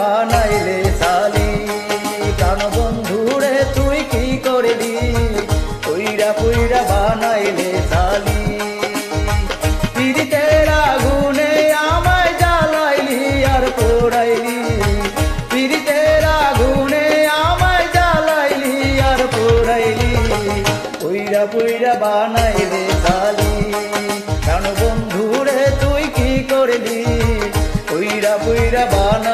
বানাইলে সালি প্রাণ বন্ধুরে, তুই কি করলি পুইরা পুইরা বানাইলে সালি আমায় আর পুইরা পুইরা বানাইলে বন্ধুরে, তুই কি করলি পুইরা পুইরা বানাইলে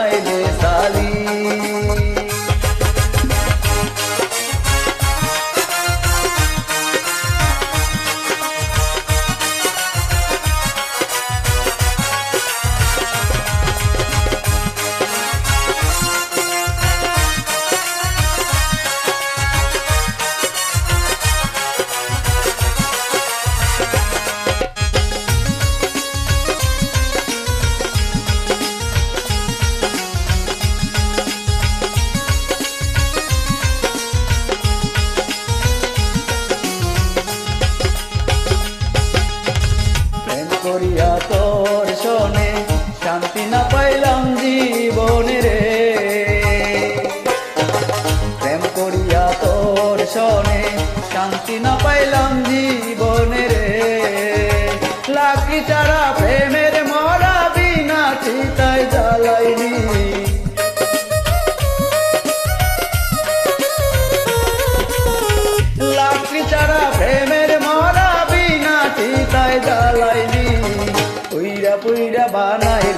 শোনে শান্তি না পাইলাম জীবনে রে। লাকি চারা প্রেমের মরা বিনা চিতায় জ্বালাইনি। লাকড়ি চারা প্রেমের মরা বিনা চিতায় জ্বালাইনি। পুইরা পুইরা বানাইলে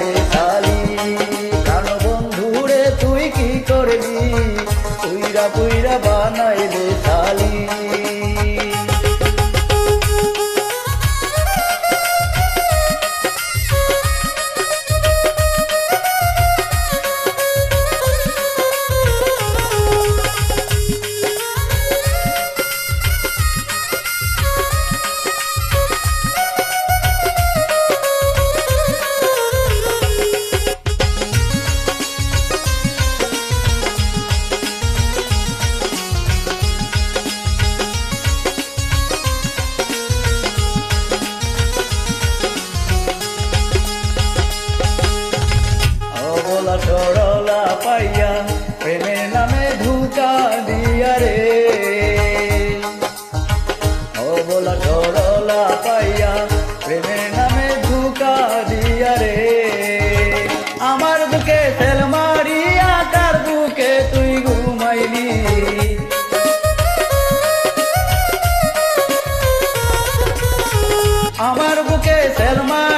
দিয়া রে আমার বুকে তেল মারিয়া তার বুকে তুই ঘুমাইলি। আমার বুকে তেল মারিয়া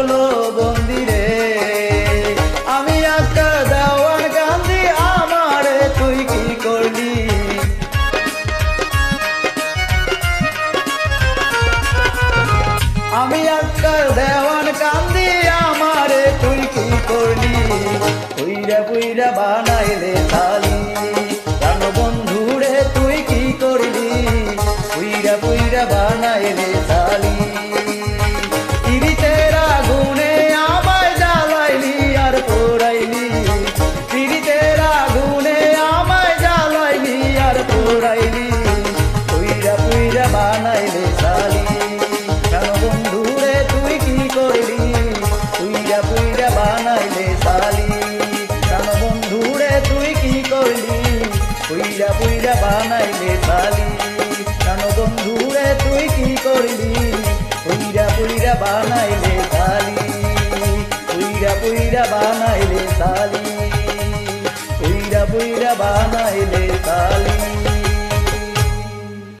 রাখল বন্দিরে। আমি একটা দেওয়ান গান্ধী, আমারে তুই কি করলি? আমি আজকাল দেওয়ান কান্দি আমারে তুই কি করলি? পুইরা পুইরা বানাইলে তালি পুইরা পুইরা বানাইলে তালি কেন বন্ধুরে তুই কি করলি? পুইরা পুইরা বানাইলে তালি পুইরা পুইরা বানাইলে তালি পুইরা পুইরা বানাইলে তালি